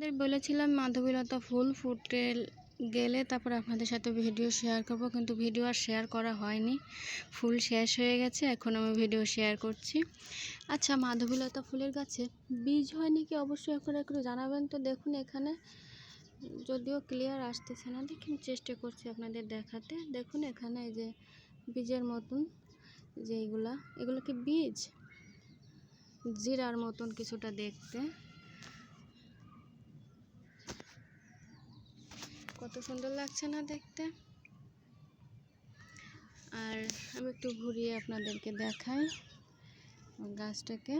আপনাদের বলেছিলাম মাধবীলতা ফুল ফুটে গেলে তারপর আপনাদের সাথে ভিডিও শেয়ার করব, কিন্তু ভিডিও আর শেয়ার করা হয়নি। ফুল শেষ হয়ে গেছে, এখন আমি ভিডিও শেয়ার করছি। আচ্ছা মাধবীলতা ফুলের গাছে বীজ হয়নি কি অবশ্যই এখন একটু জানাবেন তো দেখুন এখানে। যদিও ক্লিয়ার আসতেছে না, দেখুন চেষ্টা করছি আপনাদের দেখাতে। দেখুন এখানে এই যে বীজের মতন যে এইগুলা, এগুলো কি বীজ? জিরার মতন কিছুটা দেখতে। কত সুন্দর লাগছে না দেখতে। আর আমি একটু ঘুরিয়ে আপনাদেরকে দেখাই গাছটাকে।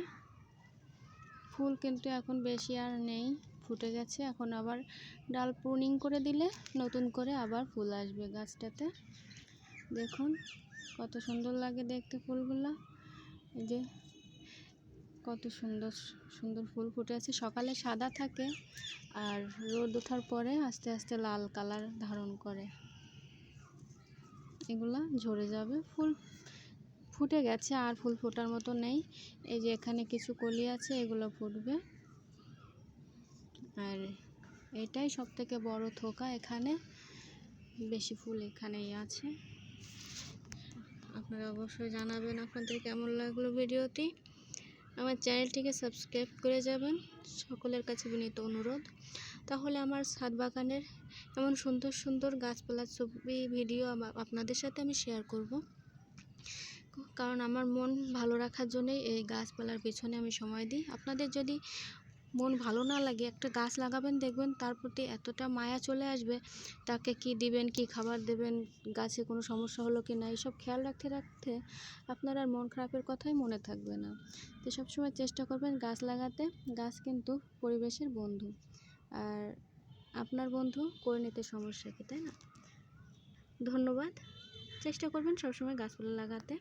ফুল কিন্তু এখন বেশি আর নেই, ফুটে গেছে। এখন আবার ডাল প্রুনিং করে দিলে নতুন করে আবার ফুল আসবে গাছটাতে। দেখুন কত সুন্দর লাগে দেখতে ফুলগুলো। এই যে কত সুন্দর সুন্দর ফুল ফুটে আছে। সকালে সাদা থাকে আর রোদ ওঠার পরে আস্তে আস্তে লাল কালার ধারণ করে। এগুলা ঝরে যাবে। ফুল ফুটে গেছে, আর ফুল ফোটার মতো নেই। এই যে এখানে কিছু কলি আছে, এগুলো ফুটবে। আর এটাই সব থেকে বড় থোকা এখানে। বেশি ফুল এখানেই আছে। আপনারা অবশ্যই জানাবেন আপনাদের কেমন লাগল ভিডিওটি। আমার চ্যানেলটিকে সাবস্ক্রাইব করে যাবেন। সকলের কাছে বিনীত অনুরোধ। তাহলে আমার ছাদ বাগানের এমন সুন্দর সুন্দর গাছপালার ছবি, ভিডিও আপনাদের সাথে আমি শেয়ার করব। কারণ আমার মন ভালো রাখার জন্যই এই গাছপালার পিছনে আমি সময় দিই। আপনাদের যদি মন ভালো না লাগে, একটা গাছ লাগাবেন, দেখবেন তার প্রতি এতটা মায়া চলে আসবে, তাকে কি দিবেন, কি খাবার দেবেন, গাছে কোনো সমস্যা হলো কি না এইসব খেয়াল রাখতে রাখতে আপনার আর মন খারাপের কথাই মনে থাকবে না। তো সবসময় চেষ্টা করবেন গাছ লাগাতে, গাছ কিন্তু পরিবেশের বন্ধু। আর আপনার বন্ধু করে নিতে সমস্যা কি, তাই না? ধন্যবাদ। চেষ্টা করবেন সবসময় গাছপালা লাগাতে।